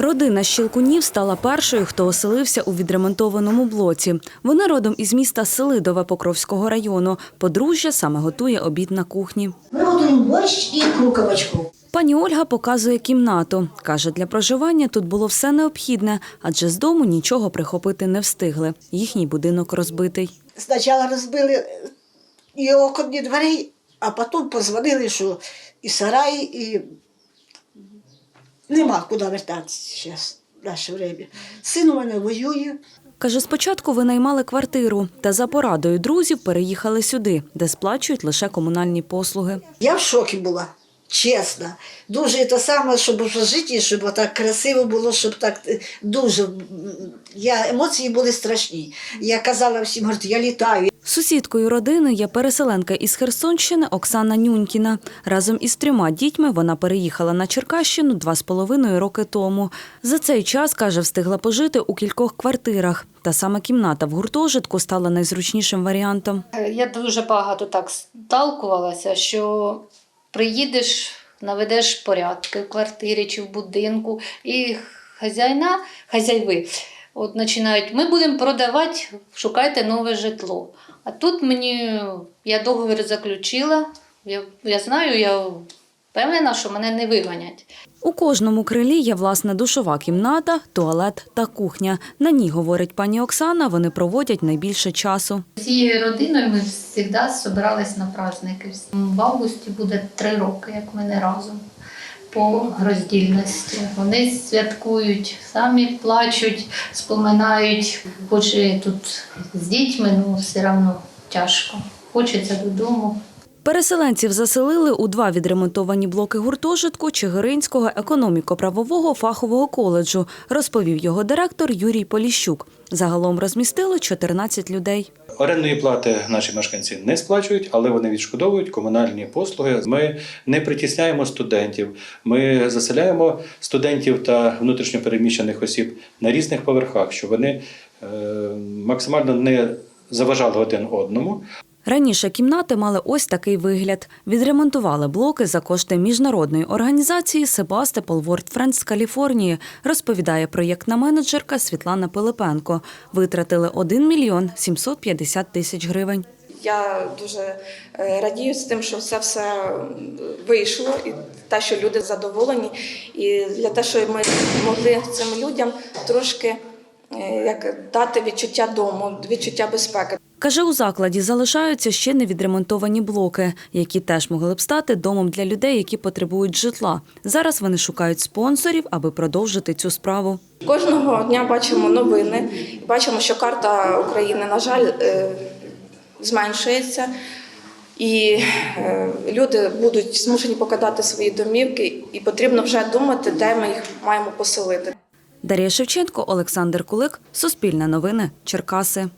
Родина Щелкунів стала першою, хто оселився у відремонтованому блоці. Вони родом із міста Селидове Покровського району. Подружжя саме готує обід на кухні. Ми готуємо борщ і ікру. Пані Ольга показує кімнату. Каже, для проживання тут було все необхідне, адже з дому нічого прихопити не встигли. Їхній будинок розбитий. Спочатку розбили і оконні двері, а потім позвонили, що і сарай, і нема куди вертатися зараз в наше время. Син у мене воює. Каже, спочатку винаймали квартиру, та за порадою друзів переїхали сюди, де сплачують лише комунальні послуги. Я в шокі була, чесно. Дуже те саме, щоб в житті, щоб так красиво було, щоб так е, дуже. Я, емоції були страшні. Я казала всім, говорю, я літаю. Сусідкою родини є переселенка із Херсонщини Оксана Нюнькіна. Разом із трьома дітьми вона переїхала на Черкащину два з половиною роки тому. За цей час, каже, встигла пожити у кількох квартирах. Та саме кімната в гуртожитку стала найзручнішим варіантом. Я дуже багато так сталкувалася, що приїдеш, наведеш порядки в квартирі чи в будинку, і хазяїна, хазяйви от починають, ми будемо продавати, шукайте нове житло. А тут мені я договір заключила, я, я знаю, я впевнена, що мене не виганять. У кожному крилі є власна душова кімната, туалет та кухня. На ній, говорить пані Оксана, вони проводять найбільше часу. Всією родиною ми завжди збирались на праздники. В августі буде три роки, як ми не разом по роздільності. Вони святкують, самі плачуть, споминають, хоч і тут з дітьми, ну все одно тяжко. Хочеться додому. Переселенців заселили у два відремонтовані блоки гуртожитку Чигиринського економіко-правового фахового коледжу, розповів його директор Юрій Поліщук. Загалом розмістили 14 людей. Орендної плати наші мешканці не сплачують, але вони відшкодовують комунальні послуги. Ми не притісняємо студентів. Ми заселяємо студентів та внутрішньопереміщених осіб на різних поверхах, щоб вони е, максимально не заважали один одному. Раніше кімнати мали ось такий вигляд. Відремонтували блоки за кошти міжнародної організації Себастопол World Friends з Каліфорнії, розповідає проєктна менеджерка Світлана Пилипенко. Витратили 1 мільйон 750 тисяч гривень. Я дуже е, радію з тим, що це все вийшло, і те, що люди задоволені, і для того, що ми могли цим людям трошки е, як дати відчуття дому, відчуття безпеки. Каже, у закладі залишаються ще невідремонтовані блоки, які теж могли б стати домом для людей, які потребують житла. Зараз вони шукають спонсорів, аби продовжити цю справу. Кожного дня бачимо новини, бачимо, що карта України, на жаль, е, зменшується. І е, люди будуть змушені покидати свої домівки, і потрібно вже думати, де ми їх маємо поселити. Дар'я Шевченко, Олександр Кулик, Суспільне новини, Черкаси.